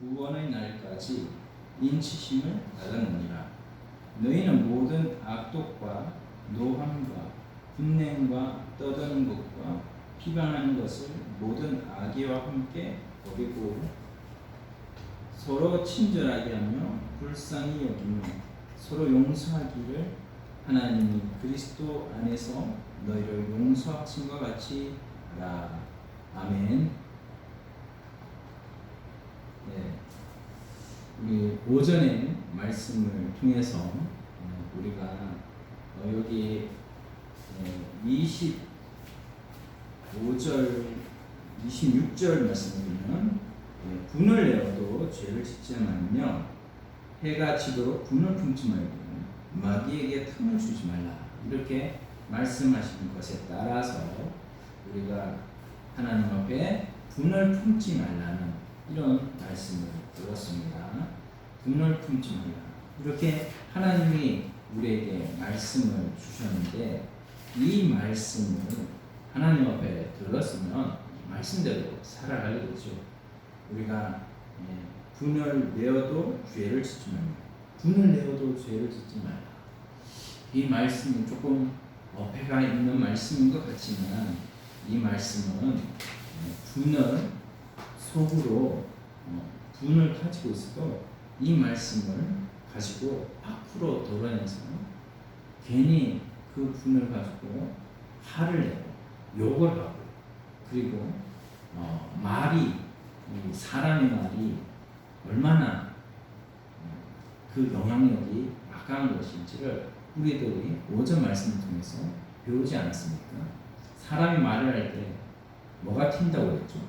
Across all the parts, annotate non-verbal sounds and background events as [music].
구원의 날까지 인치심을 받았느니라. 너희는 모든 악독과 노함과 분냉과 떠드는 것과 비방하는 것을 모든 악의와 함께 버리고 서로 친절하게 하며 불쌍히 여기며 서로 용서하기를 하나님이 그리스도 안에서 너희를 용서하신 것 같이 하라. 아멘. 네. 우리 오전에 말씀을 통해서 어, 우리가 어, 여기 25절, 26절 말씀을 보면 예, 분을 내어도 죄를 짓지 말며 해가 지도록 분을 품지 말고 마귀에게 틈을 주지 말라. 이렇게 말씀하신 것에 따라서 우리가 하나님 앞에 분을 품지 말라는 이런 말씀을 들었습니다. 분을 품지 말라 이렇게 하나님이 우리에게 말씀을 주셨는데 이 말씀을 하나님 앞에 들었으면 말씀대로 살아가게 되죠. 우리가 예, 분을 내어도 죄를 짓지 말라. 분을 내어도 죄를 짓지 말라. 이 말씀이 조금 어폐가 있는 말씀인 것 같지만 이 말씀은 예, 분을 속으로 어, 분을 가지고 있어도 이 말씀을 가지고 밖으로 돌아내서 괜히 그 분을 가지고 화를 내고 욕을 하고 그리고 어, 말이 이 사람의 말이 얼마나 어, 그 영향력이 막강한 것인지를 우리들이 오전 말씀을 통해서 배우지 않았습니까? 사람이 말을 할 때 뭐가 튄다고 그랬죠?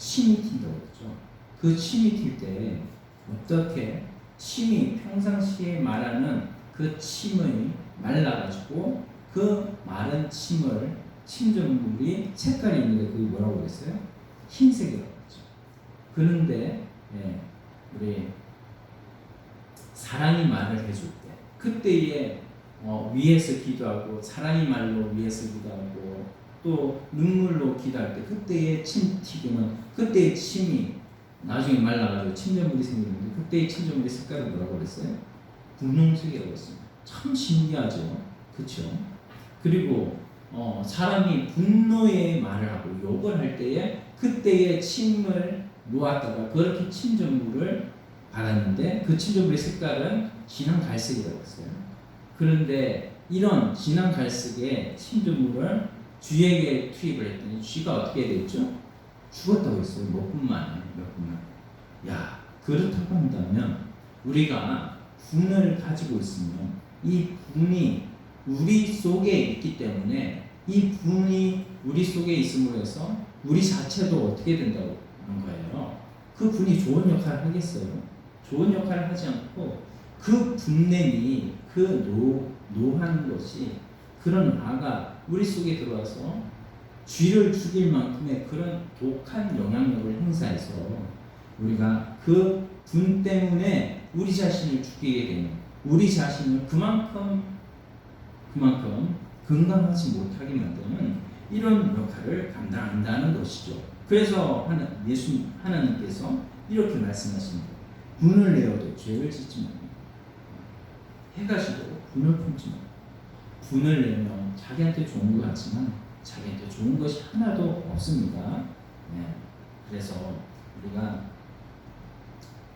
침이 튄다고 그랬죠? 그 침이 튈 때 어떻게 침이 평상시에 말하는 그 침의 말라가지고 그 마른 침을 침전물이 색깔이 있는데 그게 뭐라고 그랬어요? 흰색이라고 했죠. 그런데 예, 우리 사랑이 말을 해줄 때 그때에 어, 위에서 기도하고 사랑이 말로 위에서 기도하고 또 눈물로 기도할 때 그때의 침 튀기는 그때의 침이 나중에 말라가지고 침전물이 생기는데 그때의 침전물의 색깔은 뭐라고 그랬어요? 분홍색이라고 했습니다. 참 신기하죠. 그렇죠? 그리고 어, 사람이 분노의 말을 하고 욕을 할 때에 그때의 침을 놓았다가 그렇게 침전물을 받았는데 그 침전물의 색깔은 진한 갈색이라고 했어요. 그런데 이런 진한 갈색의 침전물을 쥐에게 투입을 했더니 쥐가 어떻게 됐죠? 죽었다고 했어요. 몇 분 만에, 몇 분 만에. 야, 그렇다고 한다면 우리가 분을 가지고 있으면 이 분이 우리 속에 있기 때문에 이 분이 우리 속에 있음으로 해서 우리 자체도 어떻게 된다고 하는 거예요. 그 분이 좋은 역할을 하겠어요. 좋은 역할을 하지 않고 그 분냄이 그 노, 노한 것이 그런 아가 우리 속에 들어와서 쥐를 죽일 만큼의 그런 독한 영향력을 행사해서 우리가 그 분 때문에 우리 자신을 죽이게 되는 우리 자신을 그만큼 그만큼 건강하지 못하게 만드는 이런 역할을 감당한다는 것이죠. 그래서 하나, 예수 하나님께서 이렇게 말씀하십니다. 분을 내어도 죄를 짓지 말라. 해가 지도록 분을 품지 말라. 분을 내면 자기한테 좋은 것 같지만 자기한테 좋은 것이 하나도 없습니다. 네. 그래서 우리가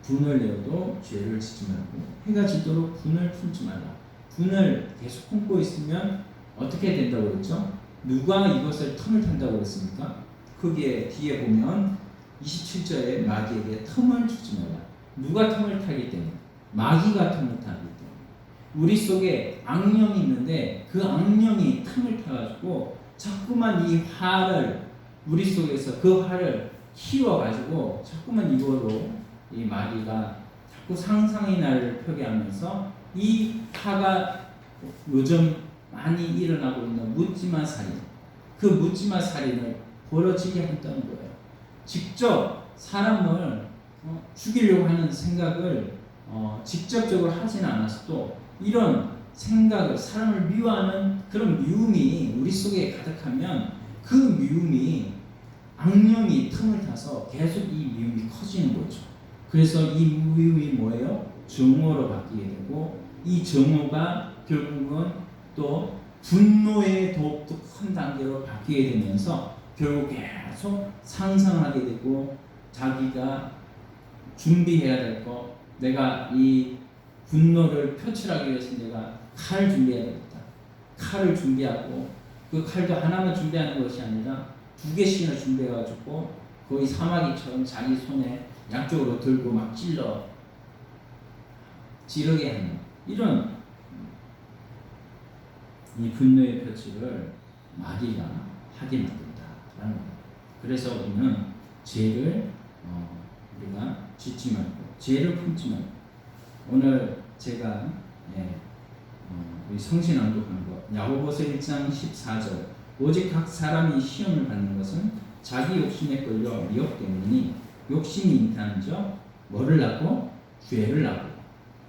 분을 내어도 죄를 짓지 말고 해가 지도록 분을 품지 말라. 분을 계속 품고 있으면 어떻게 된다고 그랬죠? 누가 이것을 틈을 탄다고 그랬습니까? 거기에 뒤에 보면 27절에 마귀에게 틈을 주지 말라. 누가 틈을 타기 때문에 마귀가 틈을 타기 우리 속에 악령이 있는데 그 악령이 틈을 타가지고 자꾸만 이 화를 우리 속에서 그 화를 키워가지고 자꾸만 이거로 이 마귀가 자꾸 상상의 날을 펴게 하면서 이 화가 요즘 많이 일어나고 있는 묻지마 살인 그 묻지마 살인을 벌어지게 한다는 거예요. 직접 사람을 어, 죽이려고 하는 생각을 어, 직접적으로 하진 않았어도 이런 생각을 사람을 미워하는 그런 미움이 우리 속에 가득하면 그 미움이 악령이 틈을 타서 계속 이 미움이 커지는 거죠. 그래서 이 무의이 뭐예요? 정오로 바뀌게 되고 이 정오가 결국은 또 분노의 더욱더 큰 단계로 바뀌게 되면서 결국 계속 상상하게 되고 자기가 준비해야 될 거, 내가 이 분노를 표출하기 위해서 내가 칼 준비해야 되겠다. 칼을 준비하고 그 칼도 하나만 준비하는 것이 아니라 두 개씩이나 준비해가지고 거의 사마귀처럼 자기 손에 양쪽으로 들고 막 찔러 지르게 하는 이런 이 분노의 표출을 마귀가 하게 만든다라는 거예요. 그래서 우리는 죄를 어, 우리가 짓지 말고 죄를 품지 말고 오늘 제가 예, 어, 우리 성신 낭독한 것 야고보서 1장 14절 오직 각 사람이 시험을 받는 것은 자기 욕심에 끌려 미혹되느니 욕심이 잉태한 적 뭐를 낳고 죄를 낳고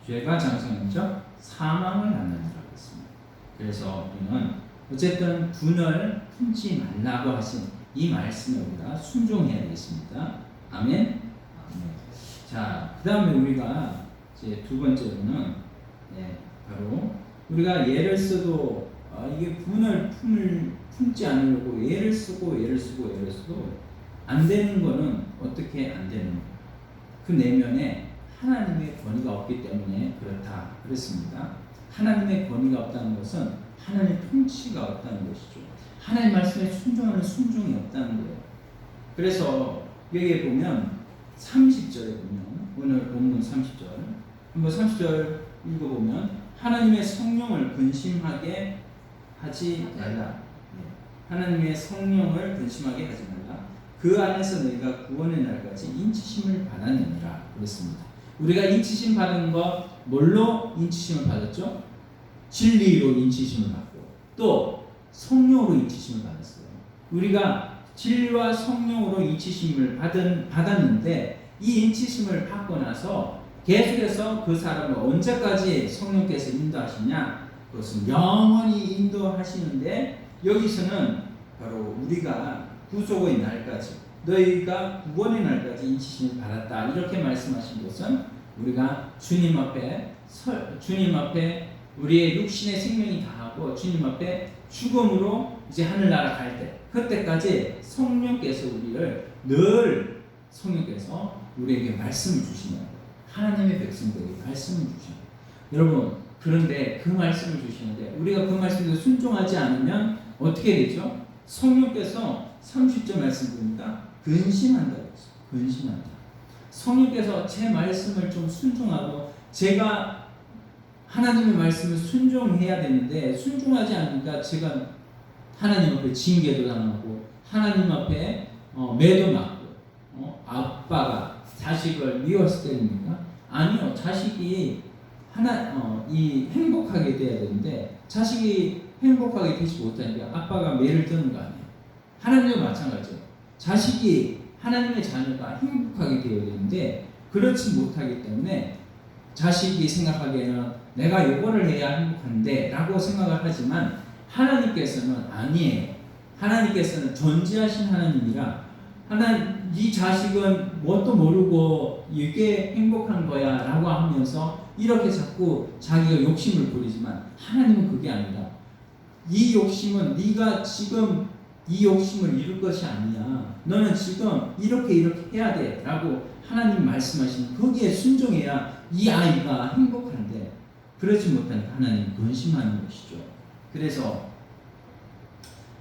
죄가 장성한 적 사망을 낳는다고 했습니다. 그래서 우리는 어쨌든 분을 품지 말라고 하신 이 말씀에 우리가 순종해야 되겠습니다. 아멘. 아멘. 자, 그 다음에 우리가 이제 두 번째로는 예, 바로 우리가 예를 써도 아, 이게 분을 품을 품지 않으려고 예를 쓰고 예를 쓰고 예를 쓰고 안 되는 거는 어떻게 안 되는 거? 그 내면에 하나님의 권위가 없기 때문에 그렇다 그랬습니다. 하나님의 권위가 없다는 것은 하나님의 통치가 없다는 것이죠. 하나님 말씀에 순종하는 순종이 없다는 거예요. 그래서 여기에 보면 30절에 보면 오늘 본문 30절 한번 30절 읽어보면 하나님의 성령을 근심하게 하지 말라. 네. 하나님의 성령을 근심하게 하지 말라. 그 안에서 너희가 구원의 날까지 인치심을 받았느니라 그랬습니다. 우리가 인치심 받은 것 뭘로 인치심을 받았죠? 진리로 인치심을 받고 또 성령으로 인치심을 받았어요. 우리가 진리와 성령으로 인치심을 받은 받았는데 이 인치심을 받고 나서 계속해서 그 사람을 언제까지 성령께서 인도하시냐? 그것은 영원히 인도하시는데 여기서는 바로 우리가 구속의 날까지 너희가 구원의 날까지 인치심을 받았다 이렇게 말씀하신 것은 우리가 주님 앞에 설, 주님 앞에 우리의 육신의 생명이 다하고 주님 앞에 죽음으로 이제 하늘나라 갈 때 그때까지 성령께서 우리를 늘 성령께서 우리에게 말씀을 주시는. 하나님의 백성들에게 말씀을 주시는. 여러분 그런데 그 말씀을 주시는데 우리가 그 말씀에 순종하지 않으면 어떻게 되죠? 성령께서 30절 말씀 봅니다. 근심한다고 했어요. 근심한다. 성령께서 제 말씀을 좀 순종하고 제가 하나님의 말씀을 순종해야 되는데 순종하지 않으니까 제가 하나님 앞에 징계도 당하고 하나님 앞에 어, 매도 맞고 어, 아빠가 자식을 미웠을 때입니까? 아니요. 자식이 하나 어, 이 행복하게 돼야 되는데 자식이 행복하게 되지 못하니까 아빠가 매를 드는 거 아니에요. 하나님도 마찬가지예요. 자식이 하나님의 자녀가 행복하게 되어야 되는데 그렇지 못하기 때문에 자식이 생각하기에는 내가 요거를 해야 행복한데 라고 생각을 하지만 하나님께서는 아니에요. 하나님께서는 존재하신 하나님이라 하나 이 자식은 뭣도 모르고 이게 행복한 거야 라고 하면서 이렇게 자꾸 자기가 욕심을 부리지만 하나님은 그게 아니라 이 욕심은 네가 지금 이 욕심을 이룰 것이 아니야. 너는 지금 이렇게 이렇게 해야 돼. 라고 하나님 말씀하시는 거기에 순종해야 이 아이가 행복한데 그렇지 못하니까 하나님 근심하는 것이죠. 그래서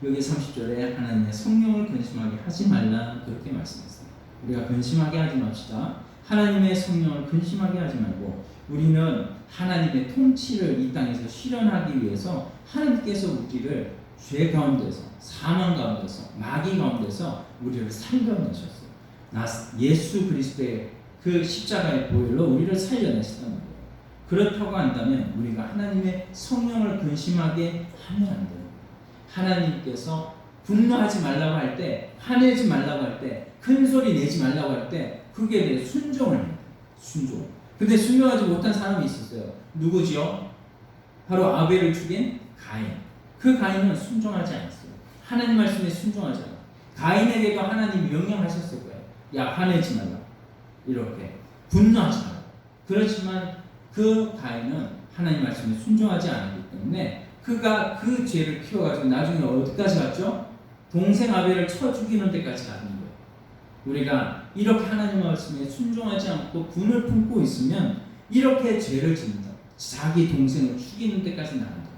여기 30절에 하나님의 성령을 근심하게 하지 말라 그렇게 말씀했어요. 우리가 근심하게 하지 맙시다. 하나님의 성령을 근심하게 하지 말고 우리는 하나님의 통치를 이 땅에서 실현하기 위해서 하나님께서 우리를 죄 가운데서 사망 가운데서 마귀 가운데서 우리를 살려내셨어요. 나 예수 그리스도의 그 십자가의 보혈로 우리를 살려내셨단 말이에요. 그렇다고 한다면 우리가 하나님의 성령을 근심하게 하면 안 돼요. 하나님께서 분노하지 말라고 할 때, 화내지 말라고 할 때, 큰 소리 내지 말라고 할 때, 그게 내 순종을 해요. 순종. 근데 순종하지 못한 사람이 있었어요. 누구지요? 바로 아벨을 죽인 가인. 그 가인은 순종하지 않았어요. 하나님 말씀에 순종하지 않아요. 가인에게도 하나님이 명령하셨을 거예요. 야, 화내지 말라. 이렇게. 분노하지 마. 그렇지만 그 가인은 하나님 말씀에 순종하지 않았기 때문에 그가 그 죄를 키워가지고 나중에 어디까지 갔죠? 동생 아벨을 쳐 죽이는 데까지 가는 거예요. 우리가 이렇게 하나님 말씀에 순종하지 않고 분을 품고 있으면 이렇게 죄를 짓는다. 자기 동생을 죽이는 데까지 나간다.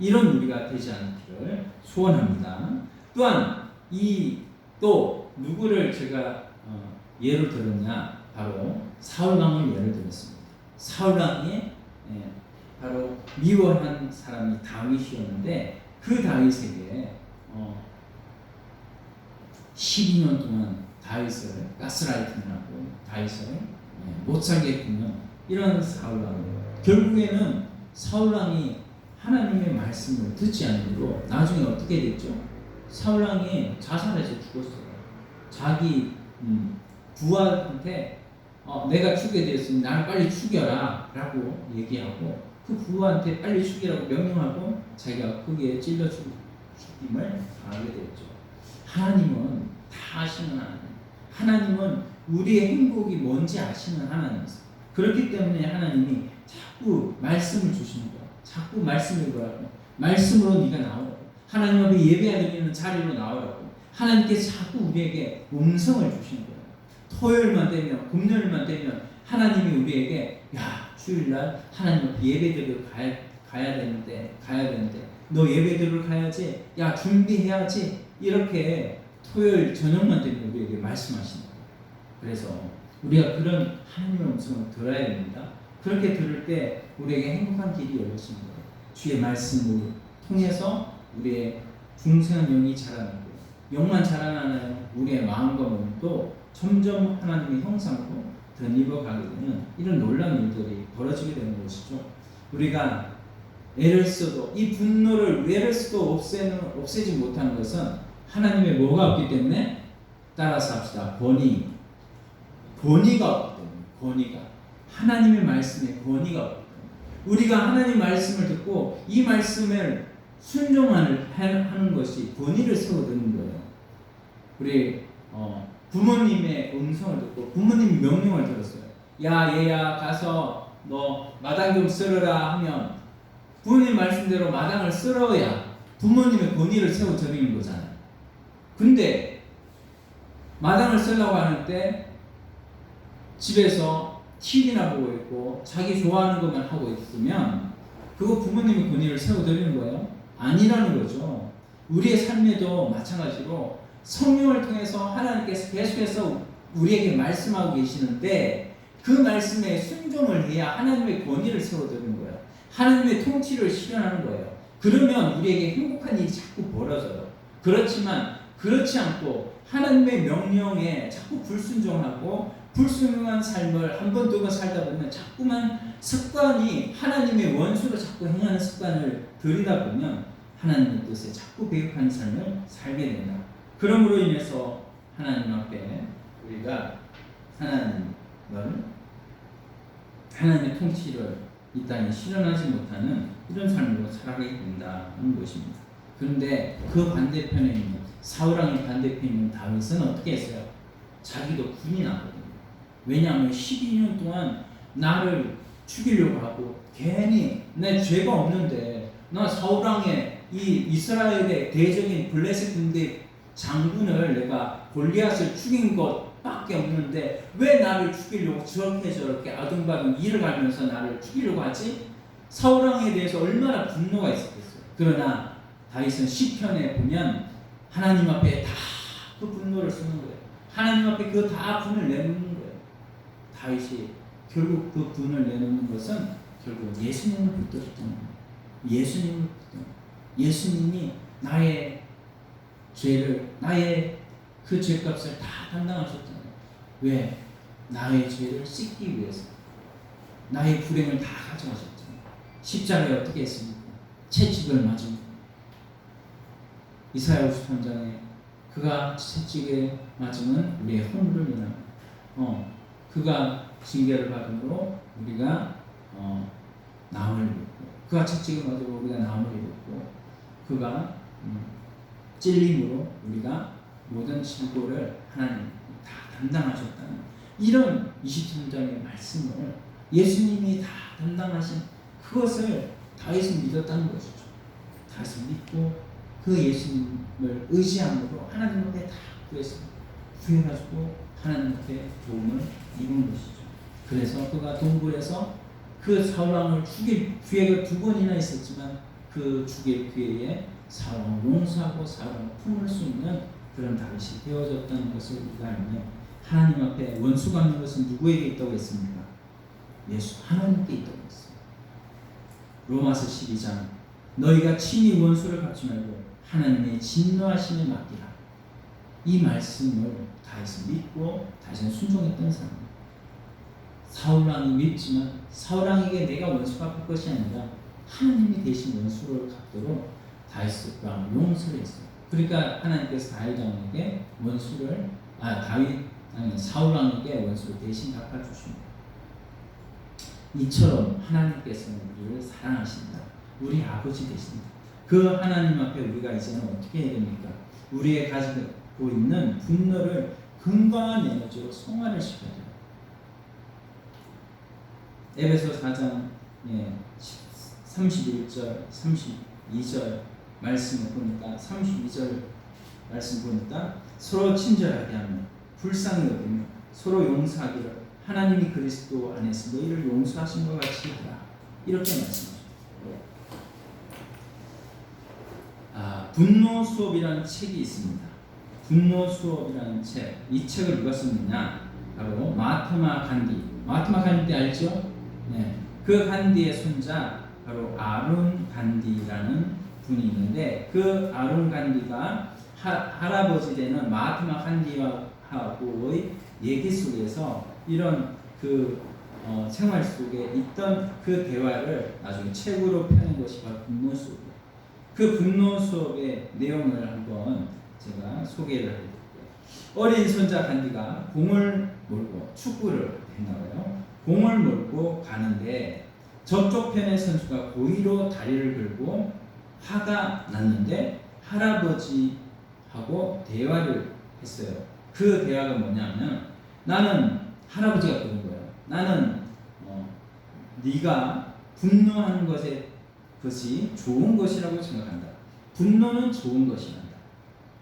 이런 우리가 되지 않기를 소원합니다. 또한 이 또 누구를 제가 어, 예를 들었냐 바로 사울 왕을 예를 들었습니다. 사울 왕이 예, 바로 미워한 사람이 다윗이었는데 그 다윗에게 어, 12년 동안 다윗을 가스라이팅하고 다윗을 예, 못 살게 했군요. 이런 사울 왕. 결국에는 사울 왕이 하나님의 말씀을 듣지 않으므로 나중에 어떻게 됐죠? 사울 왕이 자살해서 죽었어요. 자기 음, 부하한테 어, 내가 죽게 되었으니 나를 빨리 죽여라 라고 얘기하고 그 부하한테 빨리 죽이라고 명령하고 자기가 거기에 찔러 죽, 죽임을 당하게 되었죠. 하나님은 다 아시는 하나님. 하나님은 우리의 행복이 뭔지 아시는 하나님이세요. 그렇기 때문에 하나님이 자꾸 말씀을 주시는 거야. 자꾸 말씀을 보라고. 말씀으로 네가 나오라고. 하나님 앞에 예배드리는 자리로 나오라고. 하나님께서 자꾸 우리에게 음성을 주시는 거예요. 토요일만 되면, 금요일만 되면 하나님이 우리에게 야 주일날 하나님 앞에 예배드리러 가야, 가야 되는데 가야 되는데 너 예배드리러 가야지. 야 준비해야지. 이렇게 토요일 저녁만 되면 우리에게 말씀하시는 거예요. 그래서 우리가 그런 하나님의 음성을 들어야 됩니다. 그렇게 들을 때 우리에게 행복한 길이 열려지는 거예요. 주의 말씀을 통해서 우리의 중생한 영이 자라나고 영만 자라나나요? 우리의 마음과 몸도 점점 하나님의 형상으로 덧입어 가게 되는 이런 놀라운 일들이 벌어지게 되는 것이죠. 우리가 애를 써도 이 분노를 애를 써도 없애는 없애지 못하는 것은 하나님의 뭐가 없기 때문에 따라서 합시다. 권위. 권위가 없기 때문에 권위가 하나님의 말씀에 권위가 없기 때문에 우리가 하나님 말씀을 듣고 이 말씀을 순종하는 하는 것이 권위를 세워드는 거예요. 우리 어, 부모님의 음성을 듣고 부모님이 명령을 들었어요. 야 얘야 가서 너 마당 좀 쓸어라 하면 부모님 말씀대로 마당을 쓸어야 부모님의 권위를 세워드리는 거잖아요. 근데 마당을 쓰려고 하는데 집에서 TV나 보고 있고 자기 좋아하는 것만 하고 있으면 그거 부모님의 권위를 세워드리는 거예요? 아니라는 거죠. 우리의 삶에도 마찬가지로 성령을 통해서 하나님께서 계속해서 우리에게 말씀하고 계시는데 그 말씀에 순종을 해야 하나님의 권위를 세워드리는 거예요. 하나님의 통치를 실현하는 거예요. 그러면 우리에게 행복한 일이 자꾸 벌어져요. 그렇지만 그렇지 않고 하나님의 명령에 자꾸 불순종하고 불순종한 삶을 한 번 두 번 살다 보면 자꾸만 습관이 하나님의 원수로 자꾸 행하는 습관을 들이다 보면 하나님의 뜻에 자꾸 배역하는 삶을 살게 된다. 그러므로 인해서 하나님 앞에 우리가 하나님을 하나님의 통치를 이 땅에 실현하지 못하는 이런 삶으로 살아가게 된다는 것입니다. 그런데 그 반대편에 있는 사울왕의 반대편에 있는 다윗은 어떻게 했어요? 자기도 군이 나거든요. 왜냐하면 12년 동안 나를 죽이려고 하고 괜히 내 죄가 없는데 나 사울왕의 이 이스라엘의 대적인 블레셋 군대 장군을 내가 골리앗을 죽인 것밖에 없는데 왜 나를 죽이려고 저렇게 저렇게 아둥바둥 일을 하면서 나를 죽이려고 하지? 사울왕에 대해서 얼마나 분노가 있었겠어요. 그러나 다윗은 시편에 보면 하나님 앞에 다 그 분노를 쓰는 거예요. 하나님 앞에 그 다 분을 내놓는 거예요. 다윗이 결국 그 분을 내놓는 것은 결국 예수님을 붙들었던 거예요. 예수님을 붙들었던 예수님이 나의 죄를 나의 그 죄값을 다 담당하셨잖아요. 왜? 나의 죄를 씻기 위해서 나의 불행을 다 가져가셨잖아요. 십자가에 어떻게 했습니까? 채찍을 맞은 이사야 53장에 그가 채찍에 맞으면 우리의 허물을 인하 어, 그가 징계를 받음으로 우리가 어, 나음을 입고 그가 채찍을 맞으므로 우리가 나음을 입었고 그가 음, 찔림으로 우리가 모든 질고를 하나님 다 담당하셨다는 이런 23장의 말씀을 예수님이 다 담당하신 그것을 다윗은 믿었다는 것이죠. 다윗은 믿고 그 예수님을 의지함으로 하나님 앞에 다 구했습니다. 구해가지고 하나님 앞에 도움을 입은 것이죠. 그래서 그가 동굴에서 그 사울왕을 죽일 기회가 두 번이나 있었지만 그 죽일 기회에 사울왕을 용서하고 사울왕을 품을 수 있는 그런 다윗이 되어졌다는 것을 우리가 알면 하나님 앞에 원수가 있는 것은 누구에게 있다고 했습니까? 예수 하나님께 있다고 했습니다. 로마서 12장 너희가 친히 원수를 갚지 말고 하나님의 진노하심에 맡기라. 이 말씀을 다해서 믿고 다시는 순종했던 사람. 사울왕이 믿지만 사울왕에게 내가 원수 갚을 것이 아니라 하나님이 대신 원수를 갚도록 다윗 왕을 용서를 했어요. 그러니까 하나님께서 다윗 왕에게 원수를 아 다윗 아니 사울 왕에게 원수를 대신 갚아 주십니다. 이처럼 하나님께서는 우리를 사랑하신다. 우리 아버지 되십니다. 그 하나님 앞에 우리가 이제는 어떻게 해야 됩니까? 우리의 가지고 있는 분노를 건강한 에너지로 성화를 시켜야 돼요. 에베소 4장 예, 31절, 32절 말씀을 보니까 32절 말씀 보니까 서로 친절하게 하며 불쌍히 여기며 서로 용서하기를 하나님이 그리스도 안에서 너희를 용서하신 것 같이 하라 이렇게 말씀하십니다. 아, 분노 수업이라는 책이 있습니다. 분노 수업이라는 책. 이 책을 누가 썼느냐? 바로 마트마 간디. 마트마 간디 알죠? 네. 그 간디의 손자 바로 아룬 간디라는 분이 있는데 그 아룬 간디가 하, 할아버지 되는 마트마 간디와하고의 얘기 속에서 이런 그 어, 생활 속에 있던 그 대화를 나중에 책으로 펴낸 것이 바로 분노 수업이에요. 그 분노 수업의 내용을 한번 제가 소개를 해드릴게요. 어린 손자 간디가 공을 몰고 축구를 했나봐요. 공을 몰고 가는데 저쪽 편의 선수가 고의로 다리를 걸고 화가 났는데 할아버지하고 대화를 했어요. 그 대화가 뭐냐면 나는 할아버지가 그런 거예요. 나는 어, 네가 분노하는 것에 것이 좋은 것이라고 생각한다. 분노는 좋은 것이란다.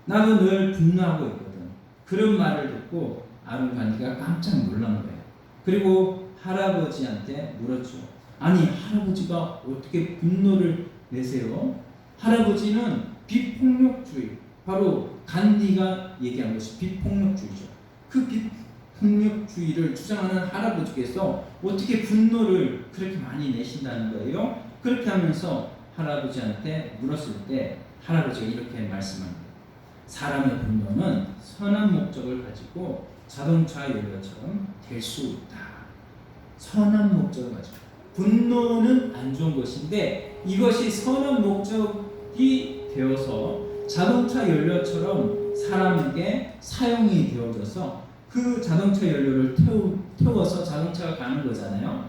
나도 늘 분노하고 있거든. 그런 말을 듣고 아론 간디가 깜짝 놀란 거예요. 그리고 할아버지한테 물었죠. 아니 할아버지가 어떻게 분노를 내세요? 할아버지는 비폭력주의 바로 간디가 얘기한 것이 비폭력주의죠. 그 비폭력주의를 주장하는 할아버지께서 어떻게 분노를 그렇게 많이 내신다는 거예요? 그렇게 하면서 할아버지한테 물었을 때 할아버지가 이렇게 말씀합니다. 사람의 분노는 선한 목적을 가지고 자동차 연료처럼 될 수 있다. 선한 목적을 가지고 분노는 안 좋은 것인데 이것이 선한 목적이 되어서 자동차 연료처럼 사람에게 사용이 되어져서 그 자동차 연료를 태우, 태워서 자동차가 가는 거잖아요.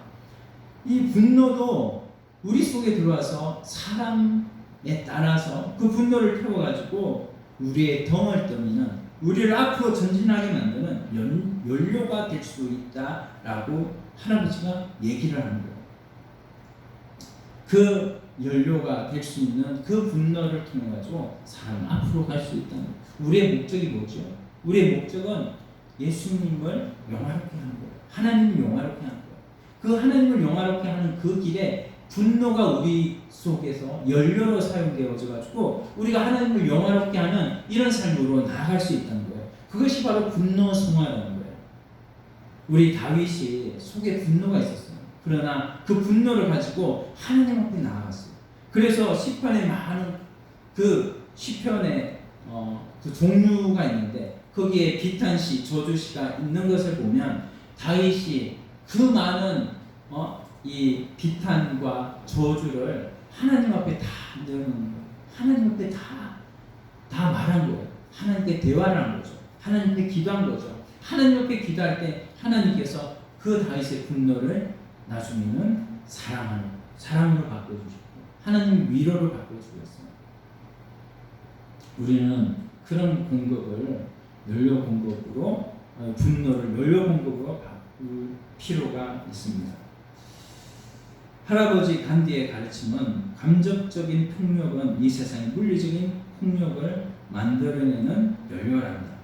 이 분노도 우리 속에 들어와서 사람에 따라서 그 분노를 태워가지고 우리의 덩을 떠미는 우리를 앞으로 전진하게 만드는 연, 연료가 될수 있다라고 할아버지가 얘기를 하는 거예요. 그 연료가 될 수 있는 그 분노를 통해 가지고 사람 앞으로 갈 수 있다는. 우리의 목적이 뭐죠? 우리의 목적은 예수님을 영화롭게 하는 거예요. 하나님을 영화롭게 하는 거예요. 그 하나님을 영화롭게 하는 그 길에 분노가 우리 속에서 연료로 사용되어져 가지고 우리가 하나님을 영화롭게 하는 이런 삶으로 나아갈 수 있다는 거예요. 그것이 바로 분노 성화라는 거예요. 우리 다윗이 속에 분노가 있었어요. 그러나 그 분노를 가지고 하나님 앞에 나아갔어요. 그래서 시편에 많은 그 시편에 어, 그 종류가 있는데 거기에 비탄시, 저주시가 있는 것을 보면 다윗이 그 많은 어, 이 비탄과 저주를 하나님 앞에 다 내놓는 거예요. 하나님 앞에 다, 다 말한 거예요. 하나님께 대화를 한 거죠. 하나님께 기도한 거죠. 하나님 앞에 기도할 때 하나님께서 그 다윗의 분노를 나중에는 사랑하는, 사랑으로 바꿔주셨고, 하나님 위로를 받고 죽였습니다. 우리는 그런 공급을 멸려 공급으로 어, 분노를 멸려 공급으로 바꿀 필요가 있습니다. 할아버지 간디의 가르침은 감정적인 폭력은 이 세상의 물리적인 폭력을 만들어내는 연료랍니다.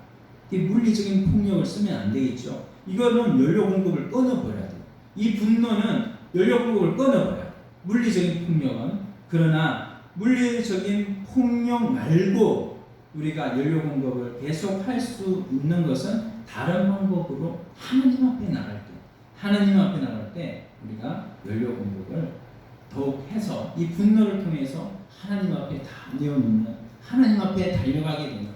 이 물리적인 폭력을 쓰면 안 되겠죠. 이거는 연료 공급을 끊어버려야 돼요. 이 분노는 연료 공급을 끊어버려야 돼요. 물리적인 폭력은 그러나 물리적인 폭력 말고 우리가 연료 공급을 계속 할 수 있는 것은 다른 방법으로 하나님 앞에 나갈 때, 하나님 앞에 나갈 때 우리가 연료 공급을 더욱 해서 이 분노를 통해서 하나님 앞에 다 내어놓는 하나님 앞에 달려가게 되는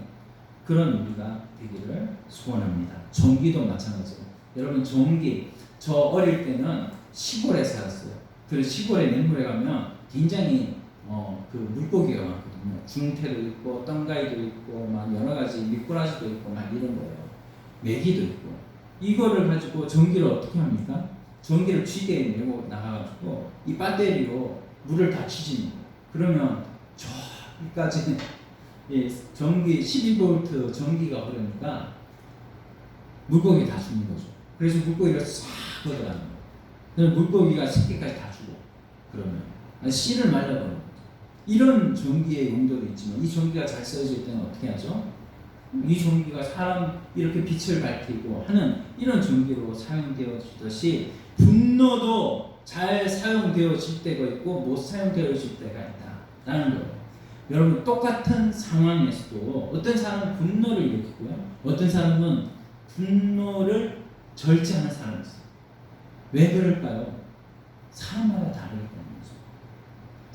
그런 우리가 되기를 소원합니다. 전기도 마찬가지로 여러분 전기 저 어릴 때는 시골에 살았어요. 그 시골에 냉물에 가면 굉장히 어, 그 물고기가 많거든요. 중태도 있고, 떤가이도 있고, 막 여러 가지 미꾸라지도 있고, 막 이런 거예요. 메기도 있고. 이거를 가지고 전기를 어떻게 합니까? 전기를 쥐대에 내고 나가가지고 이 배터리로 물을 다 쥐집니다. 그러면 저기까지 [laughs] 예, 전기 12V 전기가 흐르니까 물고기 다 죽는 거죠. 그래서 물고기가 싹 걷어가는 거예요. 물고기가 새끼까지 다 죽어. 그러면 씨를 말려버려. 이런 전기의 용도도 있지만 이 전기가 잘 쓰여질 때는 어떻게 하죠? 이 전기가 사람 이렇게 빛을 밝히고 하는 이런 전기로 사용되어지듯이 분노도 잘 사용되어질 때가 있고 못 사용되어질 때가 있다라는 거예요. 여러분 똑같은 상황에서도 어떤 사람은 분노를 일으키고요. 어떤 사람은 분노를 절제하는 사람이 있어요. 왜 그럴까요? 사람마다 다르니까.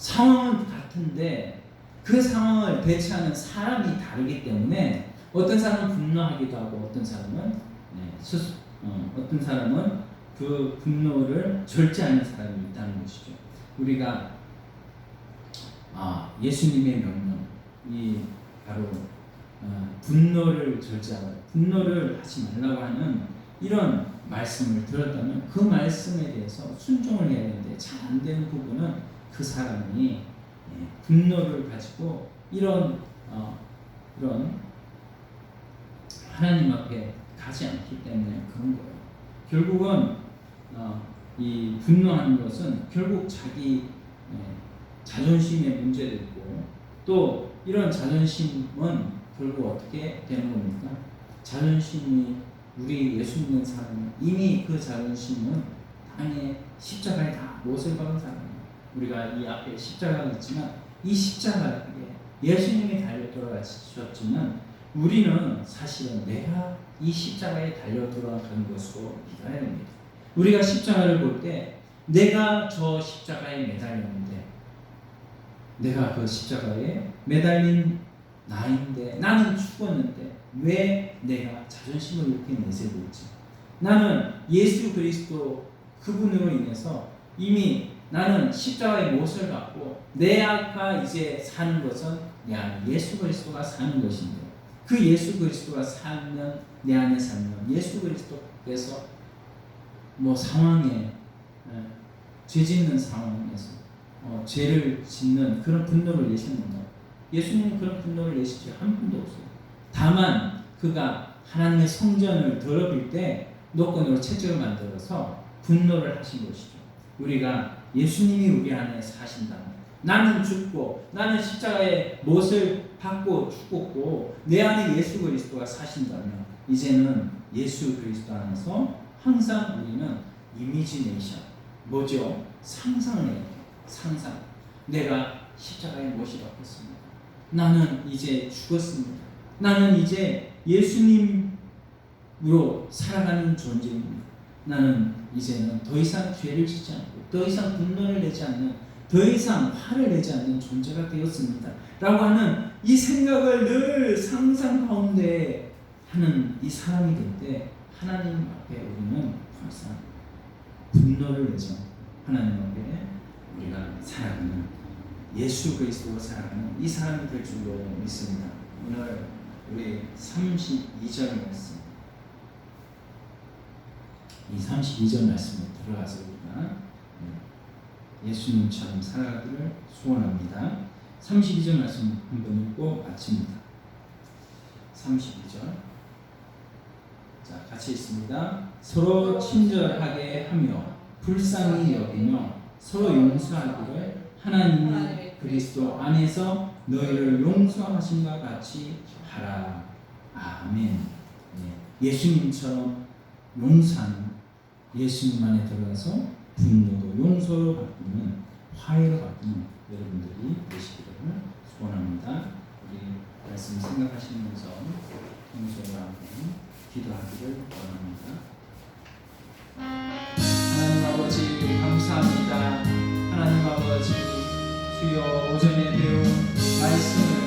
상황은 같은데 그 상황을 대체하는 사람이 다르기 때문에 어떤 사람은 분노하기도 하고 어떤 사람은 네, 스스, 어, 떤 사람은 그 분노를 절제하는 사람이 있다는 것이죠. 우리가 아, 예수님의 명령이 바로 어, 분노를 절제하고 분노를 하지 말라고 하는 이런 말씀을 들었다면 그 말씀에 대해서 순종을 해야 되는데 잘 안 되는 부분은 그 사람이 예, 분노를 가지고 이런 어, 이런 하나님 앞에 가지 않기 때문에 그런 거예요. 결국은 어, 이 분노하는 것은 결국 자기 네, 자존심의 문제도 있고 또 이런 자존심은 결국 어떻게 되는 겁니까? 자존심이 우리 예수 믿는 사람은 이미 그 자존심은 땅에 십자가에 다 못을 박은 사람 우리가 이 앞에 십자가가 있지만 이 십자가에 예수님이 달려 들어가셨지만 우리는 사실은 내가 이 십자가에 달려 들어가는 것으로 믿어야 됩니다. 우리가 십자가를 볼 때 내가 저 십자가에 매달렸는데 내가 그 십자가에 매달린 나인데 나는 죽었는데 왜 내가 자존심을 이렇게 내세우지? 나는 예수 그리스도 그분으로 인해서 이미 나는 십자가의 몫을 갖고 내 아까 이제 사는 것은 내 안에 예수 그리스도가 사는 것인데 그 예수 그리스도가 살면 내 안에 살면 예수 그리스도께서 뭐 상황에 죄짓는 상황에서 어, 죄를 짓는 그런 분노를 내셨는가? 예수님은 그런 분노를 내시지 한 분도 없어요. 다만 그가 하나님의 성전을 더럽힐 때 노건으로 체제를 만들어서 분노를 하신 것이죠. 우리가 예수님이 우리 안에 사신다. 나는 죽고 나는 십자가의 못을 받고 죽었고 내 안에 예수 그리스도가 사신다면 이제는 예수 그리스도 안에서 항상 우리는 이미지네이션 뭐죠? 상상력이에요. 상상. 내가 십자가의 못이 박혔습니다. 나는 이제 죽었습니다. 나는 이제 예수님으로 살아가는 존재입니다. 나는 이제는 더 이상 죄를 짓지 않습니다. 더 이상 분노를 내지 않는, 더 이상 화를 내지 않는 존재가 되었습니다. 라고 하는 이 생각을 늘 상상 가운데 하는 이 사람이 될 때 하나님 앞에 우리는 항상 분노를 내죠. 하나님 앞에 우리가 사랑하는 예수 그리스도와 사랑하는 이 사람이 될 줄로 믿습니다. 오늘 우리 32절 말씀 이 32절 말씀에 들어가서 우리가 예수님처럼 살아가기를 소원합니다. 32절 말씀 한번 읽고 마칩니다. 32절. 자, 같이 있습니다. 서로 친절하게 하며 불쌍히 여기며 서로 용서하기를 하나님이 그리스도 안에서 너희를 용서하신 것 같이 하라. 아멘. 네. 예수님처럼 용서하는 예수님 안에 들어가서 분노도 용서로 바꾸는 화해로 바꾸는 여러분들이 되시기를 소원합니다. 우리 말씀 생각하시면서 평소와 기도하기를 원합니다. 하나님 아버지 감사합니다. 하나님 아버지 주여 오전에 배운 말씀을